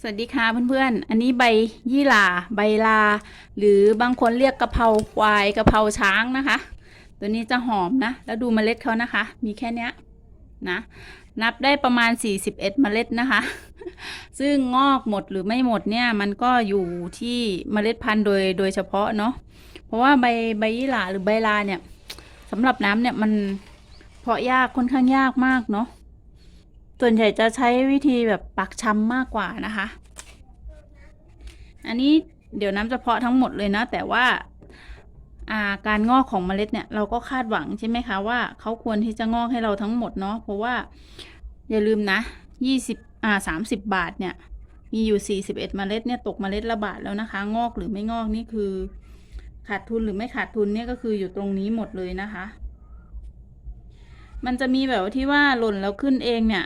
สวัสดีค่ะเพื่อนๆ อันนี้ใบยี่หร่าใบลา หรือบางคนเรียกกะเพราควายกะเพราช้างนะคะ ตัวนี้จะหอมนะ แล้วดูเมล็ดเขานะคะ มีแค่เนี้ยนะ นับได้ประมาณ 41 เมล็ดนะคะ ซึ่งงอกหมดหรือไม่หมดเนี่ยมันก็อยู่ที่เมล็ดพันธุ์โดยโดยเฉพาะเนาะ เพราะว่าใบใบยี่หร่าหรือใบลาเนี่ยสำหรับน้ำเนี่ยมันเพาะยากค่อนข้างยากมากเนาะ ส่วนใหญ่จะใช้วิธีแบบปักชำมากกว่านะคะ อันนี้เดี๋ยวน้ำจะเพาะทั้งหมดเลยนะ แต่ว่าาการงอกของเมล็ดเนี่ยเราก็คาดหวังใช่ไหมคะว่าเขาควรที่จะงอกให้เราทั้งหมดเนาะเพราะว่าอย่าลืมนะยี่สิบอ่าสามสิบบาทเนี่ย มีอยู่สี่สิบเอ็ดเมล็ดเนี่ยตกเมล็ดละบาทแล้วนะคะ งอกหรือไม่งอกนี่คือ ขาดทุนหรือไม่ขาดทุนเนี่ยก็คืออยู่ตรงนี้หมดเลยนะคะ มันจะมีแบบที่ว่าหล่นแล้วขึ้นเองเนี่ย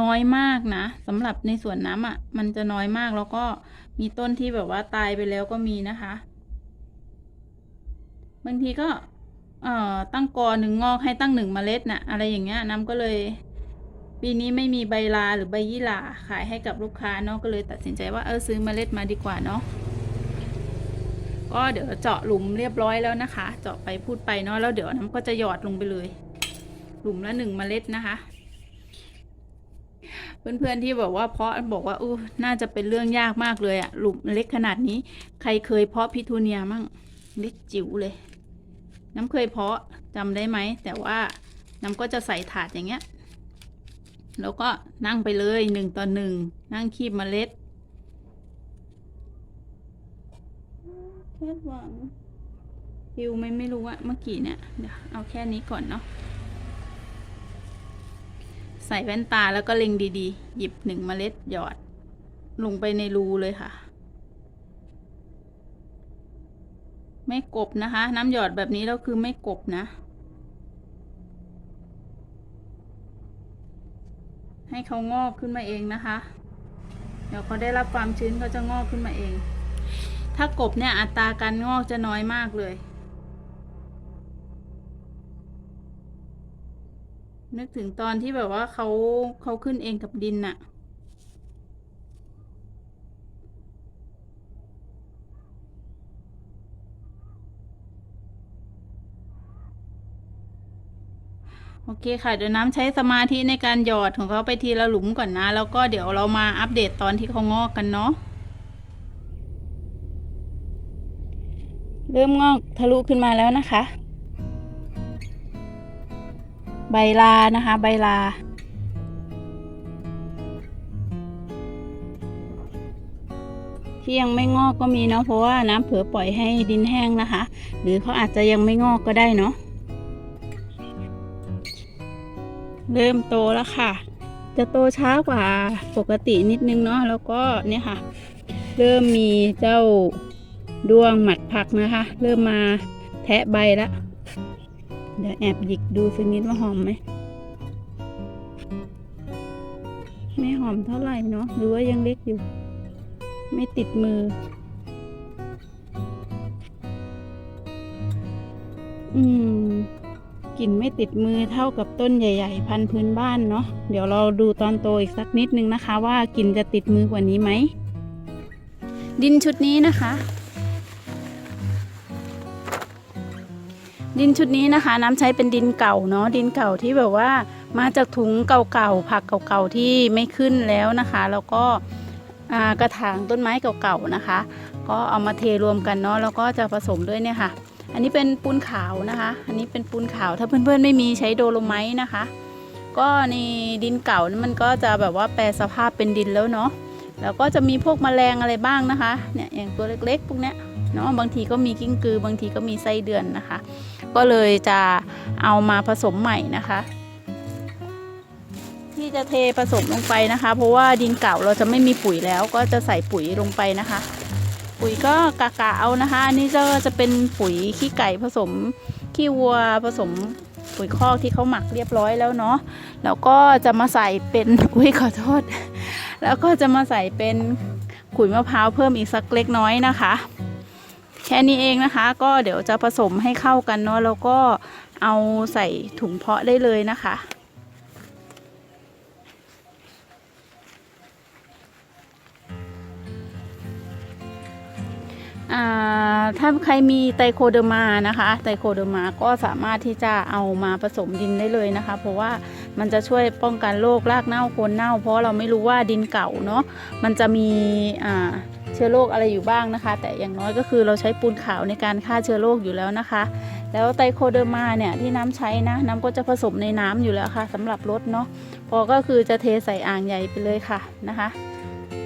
น้อยมากนะสำหรับในสวนน้ำอะ มันจะน้อยมากแล้วก็มีต้นที่แบบว่าตายไปแล้วก็มีนะคะ บางทีก็ เอ่อ ตั้งกอหนึ่งงอกให้ตั้งหนึ่งเมล็ดน่ะ อะไรอย่างเงี้ยน้ำก็เลย ปีนี้ไม่มีใบลาหรือใบยี่หร่าขายให้กับลูกค้าเนาะก็เลยตัดสินใจว่าเออซื้อเมล็ดมาดีกว่าเนาะก็เดี๋ยวเจาะหลุมเรียบร้อยแล้วนะคะ เจาะไปพูดไปเนาะแล้วเดี๋ยวน้ำก็จะหยอดลงไปเลย หลุมละหนึ่งเมล็ดนะคะ เพื่อนๆที่บอกว่าเพาะบอกว่าอู้น่าจะเป็นเรื่องยากมากเลยอะหลุมเล็กขนาดนี้ ใครเคยเพาะพิทูเนียมั่งเล็กจิ๋วเลย น้ำเคยเพาะจำได้ไหม แต่ว่าน้ำก็จะใส่ถาดอย่างเงี้ย แล้วก็นั่งไปเลยหนึ่งต่อหนึ่งนั่งคีบเมล็ดแค่หวังฟิวไหม่ไม่รู้อะเมื่อกี้เนี่ยเดี๋ยวเอาแค่นี้ก่อนเนาะ ใส่แว่นตาแล้วก็เล็งดีๆ หยิบหนึ่งเมล็ดหยอด ลงไปในรูเลยค่ะ ไม่กบนะคะ น้ำหยอดแบบนี้แล้วคือไม่กบนะ ให้เขางอกขึ้นมาเองนะคะ เดี๋ยวเขาได้รับความชื้นเขาจะงอกขึ้นมาเอง ถ้ากบเนี่ยอัตราการงอกจะน้อยมากเลย นึกถึงตอนที่แบบว่าเขาเขาขึ้นเองกับดินน่ะ โอเคค่ะ เดี๋ยวน้ำใช้สมาธิในการหยอดของเขาไปทีละหลุมก่อนนะ แล้วก็เดี๋ยวเรามาอัปเดตตอนที่เขางอกกันเนาะเริ่มงอกทะลุขึ้นมาแล้วนะคะ ใบลานะคะ ใบลา ที่ยังไม่งอกก็มีเนาะเพราะว่าน้ำเผือปล่อยให้ดินแห้งนะคะ หรือเขาอาจจะยังไม่งอกก็ได้เนาะเริ่มโตแล้วค่ะ จะโตช้ากว่าปกตินิดนึงเนาะแล้วก็เนี่ยค่ะ เริ่มมีเจ้าดวงหมัดผักนะคะ เริ่มมาแทะใบแล้ว เดี๋ยวแอบหยิกดูสักนิดว่าหอมไหม ไม่หอมเท่าไหร่เนาะ หรือว่ายังเล็กอยู่ ไม่ติดมือ อืมกลิ่นไม่ติดมือเท่ากับต้นใหญ่ ๆ พันธุ์พื้นบ้านเนาะ เดี๋ยวเราดูตอนโตอีกสักนิดนึงนะคะ ว่ากลิ่นจะติดมือกว่านี้ไหม ดินชุดนี้นะคะ ดินชุดนี้นะคะ น้ำใช้เป็นดินเก่าเนาะดินเก่าที่แบบว่ามาจากถุงเก่าๆผักเก่าๆที่ไม่ขึ้นแล้วนะคะ แล้วก็กระถางต้นไม้เก่าๆนะคะ ก็เอามาเทรวมกันเนาะแล้วก็จะผสมด้วยเนี่ยค่ะ อันนี้เป็นปูนขาวนะคะ อันนี้เป็นปูนขาวถ้าเพื่อนๆไม่มีใช้โดโลไมต์นะคะ ก็ในดินเก่ามันก็จะแบบว่าแปลสภาพเป็นดินแล้วเนาะแล้วก็จะมีพวกแมลงอะไรบ้างนะคะเนี่ยอย่างตัวเล็กๆพวกเนี้ยเนาะบางทีก็มีกิ้งกือบางทีก็มีไส้เดือนนะคะ ก็เลยจะเอามาผสมใหม่นะคะ ที่จะเทผสมลงไปนะคะ เพราะว่าดินเก่าเราจะไม่มีปุ๋ยแล้วก็จะใส่ปุ๋ยลงไปนะคะ ปุ๋ยก็กะกะเอานะคะอันนี้จะจะเป็นปุ๋ยขี้ไก่ผสมขี้วัวผสมปุ๋ยคอกที่เขาหมักเรียบร้อยแล้วเนาะแล้วก็จะมาใส่เป็นอุ้ยขอโทษ แล้วก็จะมาใส่เป็นขุยมะพร้าวเพิ่มอีกสักเล็กน้อยนะคะ แค่นี้เองนะคะ ก็เดี๋ยวจะผสมให้เข้ากันเนาะแล้วก็เอาใส่ถุงเพาะได้เลยนะคะถ้าใครมีไตโคเดอร์มานะคะ ไตโคเดอร์มาก็สามารถที่จะเอามาผสมดินได้เลยนะคะ เพราะว่ามันจะช่วยป้องกันโรครากเน่าโคนเน่า เพราะเราไม่รู้ว่าดินเก่าเนาะมันจะมีอ่า เชื้อโรคอะไรอยู่บ้างนะคะ แต่อย่างน้อยก็คือเราใช้ปูนขาวในการฆ่าเชื้อโรคอยู่แล้วนะคะ แล้วไตโคเดอร์มาเนี่ยที่น้ำใช้นะน้ำก็จะผสมในน้ำอยู่แล้วค่ะสำหรับรถเนาะพอก็คือจะเทใส่อ่างใหญ่ไปเลยค่ะนะคะ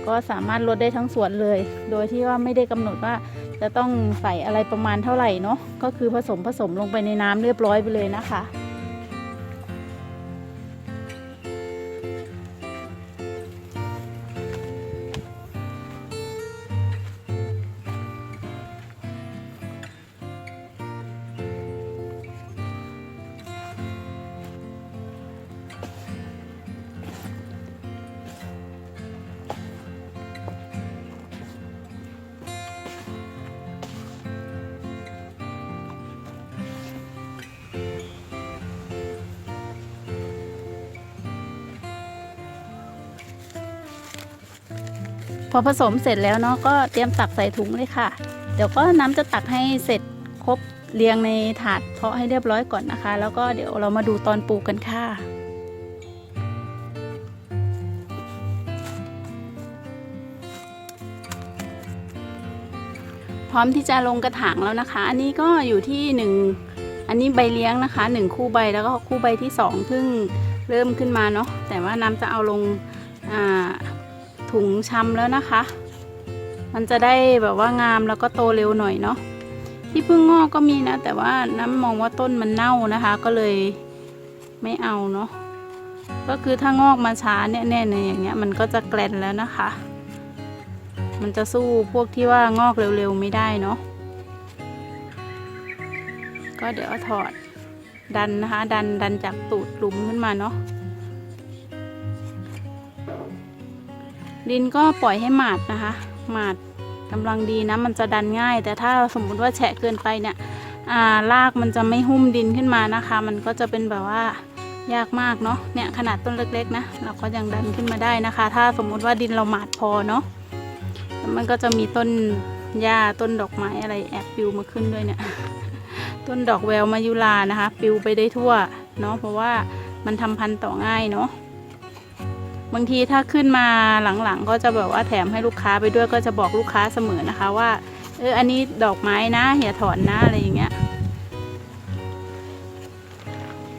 ก็สามารถลดได้ทั้งส่วนเลย โดยที่ว่าไม่ได้กำหนดว่าจะต้องใส่อะไรประมาณเท่าไหร่เนาะก็คือผสมผสมลงไปในน้ำเรียบร้อยไปเลยนะคะ พอผสมเสร็จแล้วเนาะก็เตรียมตักใส่ถุงเลยค่ะ เดี๋ยวก็น้ำจะตักให้เสร็จครบเรียงในถาดเพาะให้เรียบร้อยก่อนนะคะ แล้วก็เดี๋ยวเรามาดูตอนปลูกกันค่ะพร้อมที่จะลงกระถางแล้วนะคะ อันนี้ก็อยู่ที่หนึ่งอันนี้ใบเลี้ยงนะคะหนึ่งคู่ใบแล้วก็คู่ใบที่สองเพิ่งเริ่มขึ้นมาเนาะแต่ว่าน้ำจะเอาลงอ่า ถุงชำแล้วนะคะ มันจะได้แบบว่างามแล้วก็โตเร็วหน่อยเนาะที่เพิ่งงอกก็มีนะ แต่ว่าน้ำมองว่าต้นมันเน่านะคะ ก็เลยไม่เอาเนาะก็คือถ้างอกมาช้าเนี่ยแน่ๆอย่างเงี้ยมันก็จะแกลนแล้วนะคะ มันจะสู้พวกที่ว่างอกเร็วๆไม่ได้เนาะก็เดี๋ยวถอดดันนะคะ ดันดันจากตูดหลุมขึ้นมาเนาะ ดินก็ปล่อยให้หมาดนะคะ หมาดกำลังดีนะ มันจะดันง่าย แต่ถ้าสมมุติว่าแฉะเกินไปเนี่ยอ่ารากมันจะไม่หุ้มดินขึ้นมานะคะ มันก็จะเป็นแบบว่ายากมากเนาะเนี่ยขนาดต้นเล็กๆนะเราก็ยังดันขึ้นมาได้นะคะ ถ้าสมมุติว่าดินเราหมาดพอเนาะแล้วมันก็จะมีต้นหญ้าต้นดอกไม้อะไรแอบปลิวมาขึ้นด้วยเนี่ย ต้นดอกแววมายุลานะคะปลิวไปได้ทั่วเนาะเพราะว่ามันทำพันธุ์ต่อง่ายเนาะ บางทีถ้าขึ้นมาหลังๆ ก็จะแบบว่าแถมให้ลูกค้าไปด้วยก็จะบอกลูกค้าเสมอนะคะว่าเอออันนี้ดอกไม้นะอย่าถอนนะอะไรอย่างเงี้ย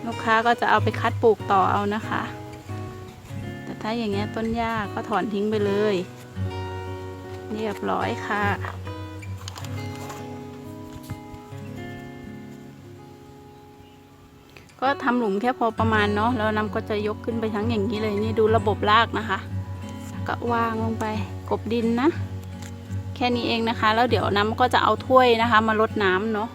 ลูกค้าก็จะเอาไปคัดปลูกต่อเอานะคะ แต่ถ้าอย่างเงี้ยต้นหญ้าก็ถอนทิ้งไปเลย เรียบร้อยค่ะ ก็ทำหลุมแค่พอประมาณเนาะแล้วน้ำก็จะยกขึ้นไปทั้งอย่างนี้เลยนี่ดูระบบรากนะคะก็วางลงไปกบดินนะ แค่นี้เองนะคะ แล้วเดี๋ยวน้ำก็จะเอาถ้วยนะคะ มาลดน้ำเนาะ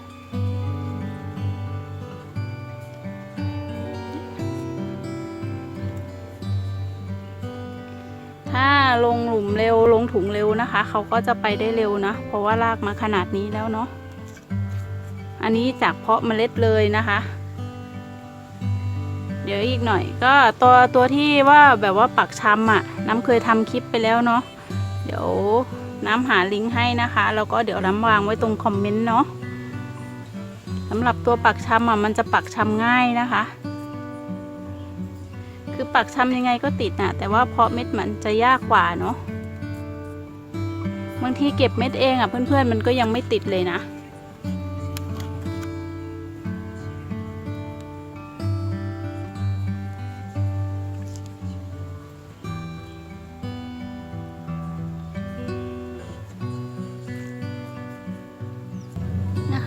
ถ้าลงหลุมเร็วลงถุงเร็วนะคะ เขาก็จะไปได้เร็วนะ เพราะว่ารากมาขนาดนี้แล้วเนาะอันนี้จากเพาะเมล็ดเลยนะคะ เดี๋ยวอีกหน่อย ก็ตัวตัวที่ว่าแบบว่าปักชำอะ น้ำเคยทำคลิปไปแล้วเนาะเดี๋ยวน้ำหาลิงก์ให้นะคะ แล้วก็เดี๋ยวน้ำวางไว้ตรงคอมเมนต์เนาะสำหรับตัวปักชำอะมันจะปักชำง่ายนะคะ คือปักชำยังไงก็ติดนะแต่ว่าเพาะเม็ดมันจะยากกว่าเนาะบางทีเก็บเม็ดเองอะเพื่อนๆมันก็ยังไม่ติดเลยนะ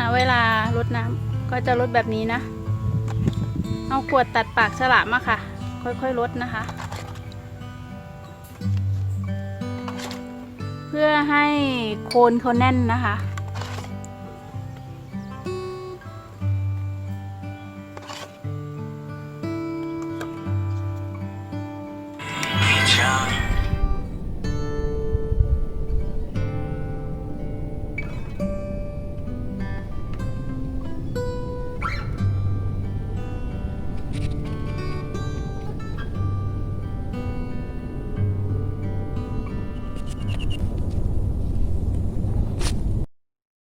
นะเวลารดน้ำก็จะลดแบบนี้นะ เอาขวดตัดปากฉลามอะค่ะ ค่อยๆลดนะคะ เพื่อให้โคนเขาแน่นนะคะ